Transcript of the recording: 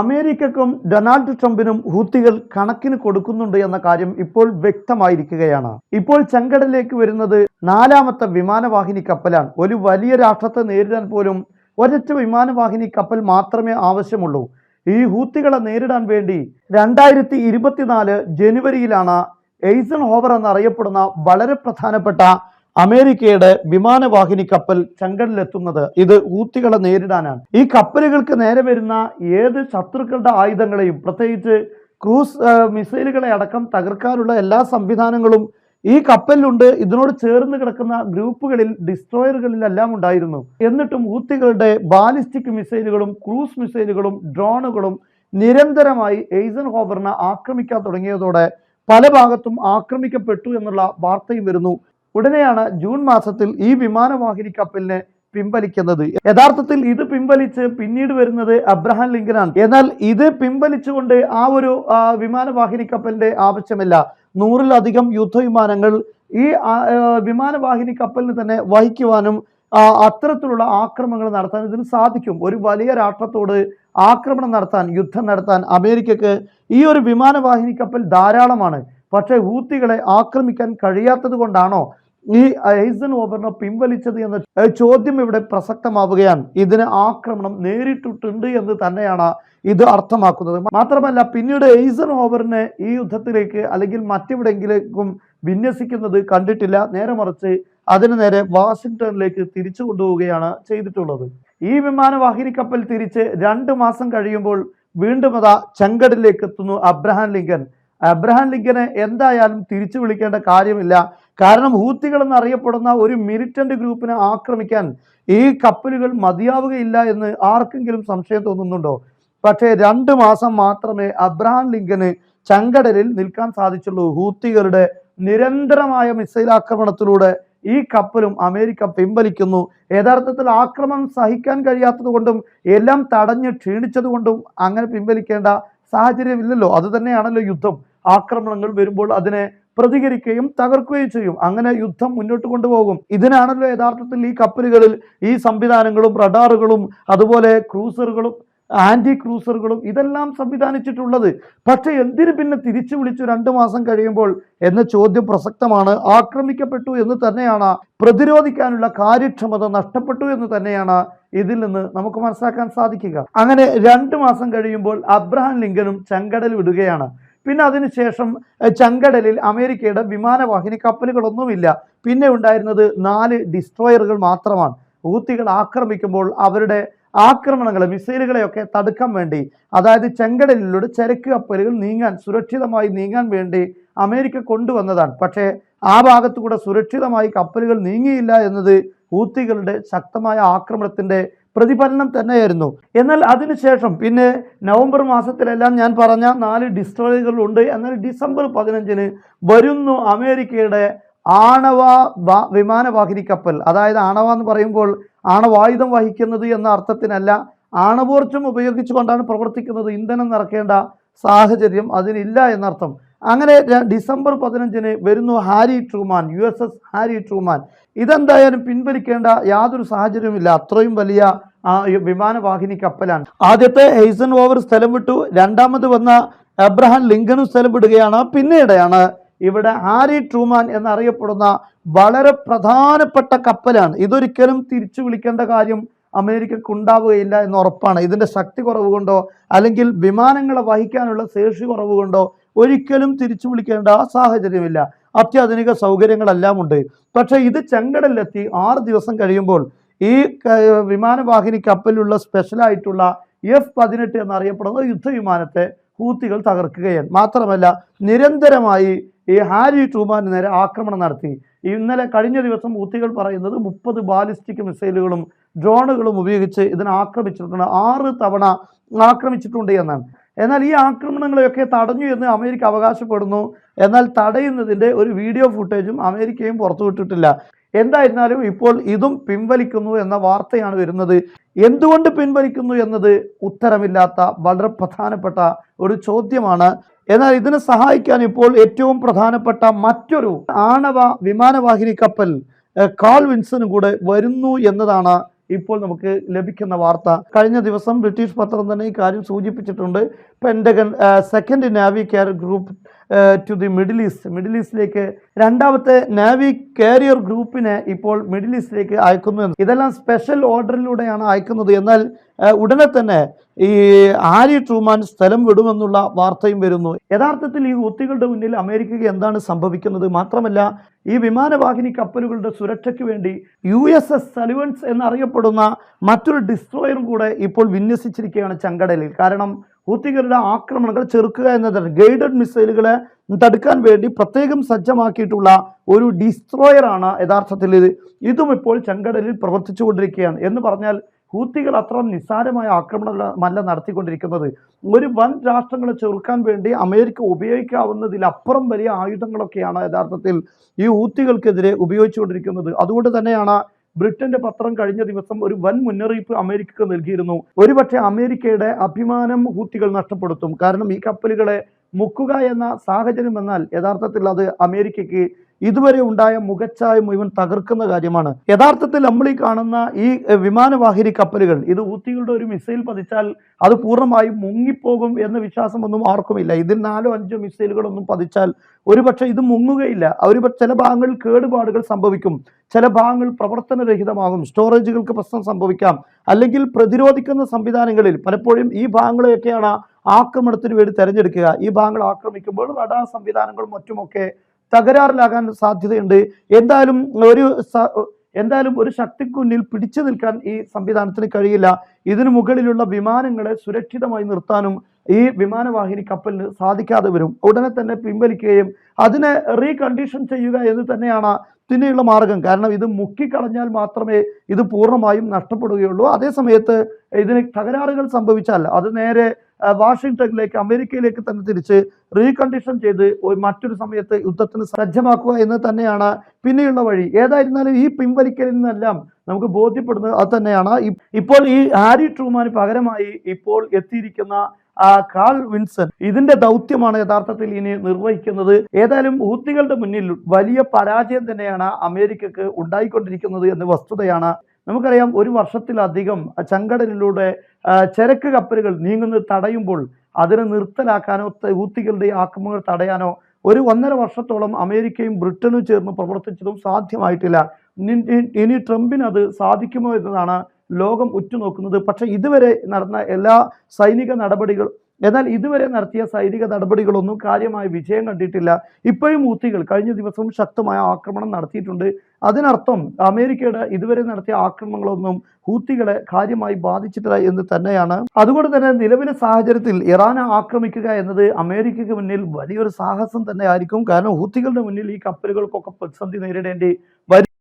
അമേരിക്കക്കും Donald ട്രംപിനും ഹൂത്തികൾ കണക്കിന് കൊടുക്കുന്നുണ്ട് എന്ന കാര്യം ഇപ്പോൾ വ്യക്തമായിരിക്കുകയാണ്. ഇപ്പോൾ ചെങ്കടലിലേക്ക് വരുന്നത് നാലാമത്തെ വിമാനവാഹിനി കപ്പലാണ്. ഒരു വലിയ രാഷ്ട്രത്തെ നേരിടാൻ പോലും ഒരൊറ്റ വിമാനവാഹിനി കപ്പൽ മാത്രമേ ആവശ്യമുള്ളൂ. ഈ ഹൂത്തികളെ നേരിടാൻ വേണ്ടി രണ്ടായിരത്തി ഇരുപത്തിനാല് ജനുവരിയിലാണ് എയ്സൺ ഹോവർ എന്നറിയപ്പെടുന്ന വളരെ പ്രധാനപ്പെട്ട അമേരിക്കയുടെ വിമാനവാഹിനി കപ്പൽ ചങ്കടിലെത്തുന്നത് ഇത് ഊത്തികളെ നേരിടാനാണ്. ഈ കപ്പലുകൾക്ക് നേരെ വരുന്ന ഏത് ശത്രുക്കളുടെ ആയുധങ്ങളെയും പ്രത്യേകിച്ച് ക്രൂസ് മിസൈലുകളെ അടക്കം തകർക്കാനുള്ള എല്ലാ സംവിധാനങ്ങളും ഈ കപ്പലിലുണ്ട്. ഇതിനോട് ചേർന്ന് കിടക്കുന്ന ഗ്രൂപ്പുകളിൽ ഡിസ്ട്രോയറുകളിലെല്ലാം ഉണ്ടായിരുന്നു. എന്നിട്ടും ഊത്തികളുടെ ബാലിസ്റ്റിക് മിസൈലുകളും ക്രൂസ് മിസൈലുകളും ഡ്രോണുകളും നിരന്തരമായി എയ്സൻ ഹോബറിനെ ആക്രമിക്കാൻ തുടങ്ങിയതോടെ പല ഭാഗത്തും ആക്രമിക്കപ്പെട്ടു എന്നുള്ള വാർത്തയും വരുന്നു. ഉടനെയാണ് ജൂൺ മാസത്തിൽ ഈ വിമാനവാഹിനി കപ്പലിനെ പിൻവലിക്കുന്നത്. യഥാർത്ഥത്തിൽ ഇത് പിൻവലിച്ച് പിന്നീട് വരുന്നത് അബ്രഹാം ലിങ്കനാണ്. എന്നാൽ ഇത് പിൻവലിച്ചുകൊണ്ട് ആ ഒരു വിമാനവാഹിനി കപ്പലിന്റെ ആവശ്യമില്ല. നൂറിലധികം യുദ്ധവിമാനങ്ങൾ ഈ വിമാനവാഹിനി കപ്പലിന് തന്നെ വഹിക്കുവാനും അത്തരത്തിലുള്ള ആക്രമണങ്ങൾ നടത്താൻ ഇതിന് സാധിക്കും. ഒരു വലിയ രാഷ്ട്രത്തോട് ആക്രമണം നടത്താൻ യുദ്ധം നടത്താൻ അമേരിക്കക്ക് ഈ ഒരു വിമാനവാഹിനി കപ്പൽ ധാരാളമാണ്. പക്ഷേ ഹൂത്തികളെ ആക്രമിക്കാൻ കഴിയാത്തത് കൊണ്ടാണോ? ഈ ഐസൻ ഓവറിനെ പിൻവലിച്ചത് എന്ന ചോദ്യം ഇവിടെ പ്രസക്തമാവുകയാണ്. ഇതിന് ആക്രമണം നേരിട്ടിട്ടുണ്ട് എന്ന് തന്നെയാണ് ഇത് അർത്ഥമാക്കുന്നത്. മാത്രമല്ല പിന്നീട് എയ്സൺ ഓവറിനെ ഈ യുദ്ധത്തിലേക്ക് അല്ലെങ്കിൽ മറ്റെവിടെയെങ്കിലേക്കും വിന്യസിക്കുന്നത് കണ്ടിട്ടില്ല. നേരെ മറിച്ച് അതിനു നേരെ വാഷിങ്ടണിലേക്ക് തിരിച്ചു കൊണ്ടുപോവുകയാണ് ചെയ്തിട്ടുള്ളത്. ഈ വിമാനവാഹിനി കപ്പൽ തിരിച്ച് രണ്ട് മാസം കഴിയുമ്പോൾ വീണ്ടും അതാ ചെങ്കടലിലേക്ക് എത്തുന്നു അബ്രഹാം ലിങ്കൻ. അബ്രഹാം ലിങ്കനെ എന്തായാലും തിരിച്ചു വിളിക്കേണ്ട കാര്യമില്ല. കാരണം ഹൂത്തികൾ എന്നറിയപ്പെടുന്ന ഒരു മിലിറ്റന്റ് ഗ്രൂപ്പിനെ ആക്രമിക്കാൻ ഈ കപ്പലുകൾ മതിയാവുകയില്ല എന്ന് ആർക്കെങ്കിലും സംശയം തോന്നുന്നുണ്ടോ? പക്ഷേ രണ്ട് മാസം മാത്രമേ അബ്രഹാം ലിങ്കന് ചങ്കടലിൽ നിൽക്കാൻ സാധിച്ചുള്ളൂ. ഹൂത്തികളുടെ നിരന്തരമായ മിസൈൽ ആക്രമണത്തിലൂടെ ഈ കപ്പലും അമേരിക്ക പിൻവലിക്കുന്നു. യഥാർത്ഥത്തിൽ ആക്രമണം സഹിക്കാൻ കഴിയാത്തതുകൊണ്ടും എല്ലാം തടഞ്ഞ് ക്ഷീണിച്ചത് കൊണ്ടും അങ്ങനെ പിൻവലിക്കേണ്ട സാഹചര്യമില്ലല്ലോ. അത് തന്നെയാണല്ലോ യുദ്ധം. ആക്രമണങ്ങൾ വരുമ്പോൾ അതിനെ പ്രതികരിക്കുകയും തകർക്കുകയും ചെയ്യും. അങ്ങനെ യുദ്ധം മുന്നോട്ട് കൊണ്ടുപോകും. ഇതിനാണല്ലോ യഥാർത്ഥത്തിൽ ഈ കപ്പലുകളിൽ ഈ സംവിധാനങ്ങളും റഡാറുകളും അതുപോലെ ക്രൂസറുകളും ആന്റി ക്രൂസറുകളും ഇതെല്ലാം സംവിധാനിച്ചിട്ടുള്ളത്. പക്ഷേ എന്തിനു പിന്നെ തിരിച്ചു വിളിച്ചു രണ്ടു മാസം കഴിയുമ്പോൾ എന്ന ചോദ്യം പ്രസക്തമാണ്. ആക്രമിക്കപ്പെട്ടു എന്ന് തന്നെയാണ്. പ്രതിരോധിക്കാനുള്ള കാര്യക്ഷമത നഷ്ടപ്പെട്ടു എന്ന് തന്നെയാണ് ഇതിൽ നിന്ന് നമുക്ക് മനസ്സിലാക്കാൻ സാധിക്കുക. അങ്ങനെ രണ്ട് മാസം കഴിയുമ്പോൾ അബ്രഹാം ലിങ്കനും ചെങ്കടൽ വിടുകയാണ്. പിന്നെ അതിനുശേഷം ചങ്കടലിൽ അമേരിക്കയുടെ വിമാനവാഹിനി കപ്പലുകളൊന്നുമില്ല. പിന്നെ ഉണ്ടായിരുന്നത് നാല് ഡിസ്ട്രോയറുകൾ മാത്രമാണ്. ഊത്തികൾ ആക്രമിക്കുമ്പോൾ അവരുടെ ആക്രമണങ്ങൾ മിസൈലുകളെയൊക്കെ തടുക്കാൻ വേണ്ടി അതായത് ചെങ്കടലിലൂടെ ചരക്ക് കപ്പലുകൾ നീങ്ങാൻ സുരക്ഷിതമായി നീങ്ങാൻ വേണ്ടി അമേരിക്ക കൊണ്ടുവന്നതാണ്. പക്ഷേ ആ ഭാഗത്തുകൂടെ സുരക്ഷിതമായി കപ്പലുകൾ നീങ്ങിയില്ല എന്നത് ഹൂത്തികളുടെ ശക്തമായ ആക്രമണത്തിന്റെ പ്രതിഫലനം തന്നെയായിരുന്നു. എന്നാൽ അതിനുശേഷം പിന്നെ നവംബർ മാസത്തിലെല്ലാം ഞാൻ പറഞ്ഞ നാല് ഡിസ്ട്രോയറുകൾ ഉണ്ട് എന്നാൽ ഡിസംബർ പതിനഞ്ചിന് വരുന്നു അമേരിക്കയുടെ ആണവ വിമാനവാഹിനി കപ്പൽ. അതായത് ആണവ എന്ന് പറയുമ്പോൾ ആണവായുധം വഹിക്കുന്നത് എന്ന അർത്ഥത്തിനല്ല ആണവോർജം ഉപയോഗിച്ചുകൊണ്ടാണ് പ്രവർത്തിക്കുന്നത്. ഇന്ധനം നിറക്കേണ്ട സാഹചര്യം അതിനില്ല എന്നർത്ഥം. അങ്ങനെ ഡിസംബർ പതിനഞ്ചിന് വരുന്നു Harry Truman U S S Harry Truman. ഇതെന്തായാലും പിൻവലിക്കേണ്ട യാതൊരു സാഹചര്യവുമില്ല. അത്രയും വലിയ വിമാനവാഹിനി കപ്പലാണ്. ആദ്യത്തെ ഹെയ്സൺ ഓവർ സ്ഥലം വിട്ടു. രണ്ടാമത് വന്ന എബ്രഹാം ലിങ്കനും സ്ഥലം വിടുകയാണ്. പിന്നീടാണ് ഇവിടെ ഹാരി ട്രൂമാൻ എന്നറിയപ്പെടുന്ന വളരെ പ്രധാനപ്പെട്ട കപ്പലാണ്. ഇതൊരിക്കലും തിരിച്ചു വിളിക്കേണ്ട കാര്യം അമേരിക്കക്ക് ഉണ്ടാവുകയില്ല എന്ന് ഉറപ്പാണ്. ഇതിന്റെ ശക്തി കുറവ് കൊണ്ടോ അല്ലെങ്കിൽ വിമാനങ്ങളെ വഹിക്കാനുള്ള ശേഷി കുറവ് കൊണ്ടോ ഒരിക്കലും തിരിച്ചു വിളിക്കേണ്ട സാഹചര്യമില്ല. അത്യാധുനിക സൗകര്യങ്ങളെല്ലാം ഉണ്ട്. പക്ഷേ ഇത് ചെങ്കടലിലെത്തി ആറ് ദിവസം കഴിയുമ്പോൾ ഈ വിമാനവാഹിനി കപ്പലിലുള്ള സ്പെഷ്യലായിട്ടുള്ള എഫ് പതിനെട്ട് എന്നറിയപ്പെടുന്ന യുദ്ധവിമാനത്തെ ഹൂത്തികൾ തകർക്കുകയാണ്. മാത്രമല്ല നിരന്തരമായി ഈ ഹാരി ട്രൂമാന് നേരെ ആക്രമണം നടത്തി. ഇന്നലെ കഴിഞ്ഞ ദിവസം ഹൂത്തികൾ പറയുന്നത് മുപ്പത് ബാലിസ്റ്റിക് മിസൈലുകളും ഡ്രോണുകളും ഉപയോഗിച്ച് ഇതിനെ ആക്രമിച്ചിട്ടുണ്ട്. ആറ് തവണ ആക്രമിച്ചിട്ടുണ്ട് എന്നാണ്. എന്നാൽ ഈ ആക്രമണങ്ങളെയൊക്കെ തടഞ്ഞു എന്ന് അമേരിക്ക അവകാശപ്പെടുന്നു. എന്നാൽ തടയുന്നതിന്റെ ഒരു വീഡിയോ ഫുട്ടേജും അമേരിക്കയും പുറത്തുവിട്ടിട്ടില്ല. എന്തായിരുന്നാലും ഇപ്പോൾ ഇതും പിൻവലിക്കുന്നു എന്ന വാർത്തയാണ് വരുന്നത്. എന്തുകൊണ്ട് പിൻവലിക്കുന്നു എന്നത് ഉത്തരമില്ലാത്ത വളരെ പ്രധാനപ്പെട്ട ഒരു ചോദ്യമാണ്. എന്നാൽ ഇതിനെ സഹായിക്കാൻ ഇപ്പോൾ ഏറ്റവും പ്രധാനപ്പെട്ട മറ്റൊരു ആണവ വിമാനവാഹിനി കപ്പൽ കാൾ വിൻസനും കൂടെ വരുന്നു എന്നതാണ് ഇപ്പോൾ നമുക്ക് ലഭിക്കുന്ന വാർത്ത. കഴിഞ്ഞ ദിവസം ബ്രിട്ടീഷ് പത്രം തന്നെ ഈ കാര്യം സൂചിപ്പിച്ചിട്ടുണ്ട്. Pentagon second navy carrier group to the Middle East Middle ഈസ്റ്റിലേക്ക് രണ്ടാമത്തെ നാവി കാരിയർ ഗ്രൂപ്പിനെ ഇപ്പോൾ മിഡിൽ ഈസ്റ്റിലേക്ക് അയക്കുന്നു. ഇതെല്ലാം സ്പെഷ്യൽ ഓർഡറിലൂടെയാണ് അയക്കുന്നത്. എന്നാൽ ഉടനെ തന്നെ ഈ ആരി ട്രൂമാൻ സ്ഥലം വിടുമെന്നുള്ള വാർത്തയും വരുന്നു. യഥാർത്ഥത്തിൽ ഈ ഹൂത്തികളുടെ മുന്നിൽ അമേരിക്കയ്ക്ക് എന്താണ് സംഭവിക്കുന്നത്? മാത്രമല്ല ഈ വിമാനവാഹിനി കപ്പലുകളുടെ സുരക്ഷയ്ക്ക് വേണ്ടി യു എസ് എസ് സലിവൻസ് എന്നറിയപ്പെടുന്ന മറ്റൊരു ഡിസ്ട്രോയറും കൂടെ ഇപ്പോൾ വിന്യസിച്ചിരിക്കുകയാണ് ചങ്കടലിൽ. കാരണം ഹൂത്തികളുടെ ആക്രമണങ്ങൾ ചെറുക്കുക എന്നതാണ്. ഗൈഡഡ് മിസൈലുകളെ തടുക്കാൻ വേണ്ടി പ്രത്യേകം സജ്ജമാക്കിയിട്ടുള്ള ഒരു ഡിസ്ട്രോയറാണ് യഥാർത്ഥത്തിൽ ഇത്. ഇതും ഇപ്പോൾ ചെങ്കടലിൽ പ്രവർത്തിച്ചുകൊണ്ടിരിക്കുകയാണ് എന്ന് പറഞ്ഞാൽ ഹൂത്തികൾ അത്ര നിസ്സാരമായ ആക്രമണമല്ല നടത്തിക്കൊണ്ടിരിക്കുന്നത്. ഒരു വൻ രാഷ്ട്രങ്ങളെ ചെറുക്കാൻ വേണ്ടി അമേരിക്ക ഉപയോഗിക്കാവുന്നതിലപ്പുറം വലിയ ആയുധങ്ങളൊക്കെയാണ് യഥാർത്ഥത്തിൽ ഈ ഹൂത്തികൾക്കെതിരെ ഉപയോഗിച്ചുകൊണ്ടിരിക്കുന്നത്. അതുകൊണ്ട് തന്നെയാണ് ബ്രിട്ടന്റെ പത്രം കഴിഞ്ഞ ദിവസം ഒരു വൻ മുന്നറിയിപ്പ് അമേരിക്കക്ക് നൽകിയിരുന്നു. ഒരുപക്ഷെ അമേരിക്കയുടെ അഭിമാനം ഹൂത്തികൾ നഷ്ടപ്പെടുത്തും. കാരണം ഈ കപ്പലുകളെ മുക്കുക എന്ന സാഹചര്യം വന്നാൽ യഥാർത്ഥത്തിൽ അത് അമേരിക്കയ്ക്ക് ഇതുവരെ ഉണ്ടായ മുഖച്ഛായ മുഴുവൻ തകർക്കുന്ന കാര്യമാണ്. യഥാർത്ഥത്തിൽ നമ്മൾ ഈ കാണുന്ന ഈ വിമാനവാഹിനി കപ്പലുകൾ ഇത് ഊത്തികളുടെ ഒരു മിസൈൽ പതിച്ചാൽ അത് പൂർണമായും മുങ്ങിപ്പോകും എന്ന വിശ്വാസമൊന്നും ആർക്കുമില്ല ഇതിൽ നാലോ അഞ്ചോ മിസൈലുകളൊന്നും പതിച്ചാൽ ഒരുപക്ഷെ ഇത് മുങ്ങുകയില്ല. ഒരു ചില ഭാഗങ്ങളിൽ കേടുപാടുകൾ സംഭവിക്കും. ചില ഭാഗങ്ങൾ പ്രവർത്തനരഹിതമാകും. സ്റ്റോറേജുകൾക്ക് പ്രശ്നം സംഭവിക്കാം. അല്ലെങ്കിൽ പ്രതിരോധിക്കുന്ന സംവിധാനങ്ങളിൽ പലപ്പോഴും ഈ ഭാഗങ്ങളെയൊക്കെയാണ് ആക്രമണത്തിന് വേണ്ടി തിരഞ്ഞെടുക്കുക. ഈ ഭാഗങ്ങൾ ആക്രമിക്കുമ്പോൾ റഡാർ സംവിധാനങ്ങളും മറ്റുമൊക്കെ തകരാറിലാകാൻ സാധ്യതയുണ്ട്. എന്തായാലും ഒരു എന്തായാലും ഒരു ശക്തിക്ക് മുന്നിൽ പിടിച്ചു നിൽക്കാൻ ഈ സംവിധാനത്തിന് കഴിയില്ല. ഇതിനു മുകളിലുള്ള വിമാനങ്ങളെ സുരക്ഷിതമായി നിർത്താനും ഈ വിമാനവാഹിനി കപ്പലിന് സാധിക്കാതെ വരും. ഉടനെ തന്നെ പിൻവലിക്കുകയും അതിനെ റീകണ്ടീഷൻ ചെയ്യുക എന്ന് തന്നെയാണ് പിന്നെയുള്ള മാർഗം. കാരണം ഇത് മുക്കിക്കളഞ്ഞാൽ മാത്രമേ ഇത് പൂർണമായും നഷ്ടപ്പെടുകയുള്ളൂ. അതേസമയത്ത് ഇതിന് തകരാറുകൾ സംഭവിച്ചാൽ അത് നേരെ വാഷിങ്ടണിലേക്ക് അമേരിക്കയിലേക്ക് തന്നെ തിരിച്ച് റീകണ്ടീഷൻ ചെയ്ത് മറ്റൊരു സമയത്ത് യുദ്ധത്തിന് സജ്ജമാക്കുക എന്ന് തന്നെയാണ് പിന്നെയുള്ള വഴി. ഏതായിരുന്നാലും ഈ പിൻവലിക്കലിൽ നിന്നെല്ലാം നമുക്ക് ബോധ്യപ്പെടുന്നത് അത് തന്നെയാണ്. ഇപ്പോൾ ഈ ഹാരി ട്രൂമാന് പകരമായി ഇപ്പോൾ എത്തിയിരിക്കുന്ന ആ കാൾ വിൻസൺ ഇതിന്റെ ദൗത്യമാണ് യഥാർത്ഥത്തിൽ ഇനി നിർവഹിക്കുന്നത്. ഏതായാലും ഊത്തികളുടെ മുന്നിൽ വലിയ പരാജയം തന്നെയാണ് അമേരിക്കക്ക് ഉണ്ടായിക്കൊണ്ടിരിക്കുന്നത് എന്ന വസ്തുതയാണ് നമുക്കറിയാം ഒരു വർഷത്തിലധികം ചങ്കടലിലൂടെ ചരക്ക് കപ്പലുകൾ നീങ്ങുന്നത് തടയുമ്പോൾ അതിനെ നിർത്തലാക്കാനോ ഊത്തികളുടെ ആക്രമണങ്ങൾ തടയാനോ ഒരു ഒന്നര വർഷത്തോളം അമേരിക്കയും ബ്രിട്ടനും ചേർന്ന് പ്രവർത്തിച്ചതും സാധ്യമായിട്ടില്ല. ഇനി ട്രംപിന് അത് സാധിക്കുമോ എന്നതാണ് ലോകം ഉറ്റുനോക്കുന്നത്. പക്ഷേ ഇതുവരെ നടന്ന എല്ലാ സൈനിക നടപടികൾ എന്നാൽ ഇതുവരെ നടത്തിയ സൈനിക നടപടികളൊന്നും കാര്യമായ വിജയം കണ്ടിട്ടില്ല. ഇപ്പോഴും ഊത്തികൾ കഴിഞ്ഞ ദിവസവും ശക്തമായ ആക്രമണം നടത്തിയിട്ടുണ്ട്. അതിനർത്ഥം അമേരിക്കയുടെ ഇതുവരെ നടത്തിയ ആക്രമണങ്ങളൊന്നും ഹൂത്തികളെ കാര്യമായി ബാധിച്ചിട്ടില്ല എന്ന് തന്നെയാണ്. അതുകൊണ്ട് തന്നെ നിലവിലെ സാഹചര്യത്തിൽ ഇറാനെ ആക്രമിക്കുക എന്നത് അമേരിക്കയ്ക്ക് മുന്നിൽ വലിയൊരു സാഹസം തന്നെ ആയിരിക്കും കാരണം ഹൂത്തികളുടെ മുന്നിൽ ഈ കപ്പലുകൾക്കൊക്കെ പ്രതിസന്ധി നേരിടേണ്ടി വരും.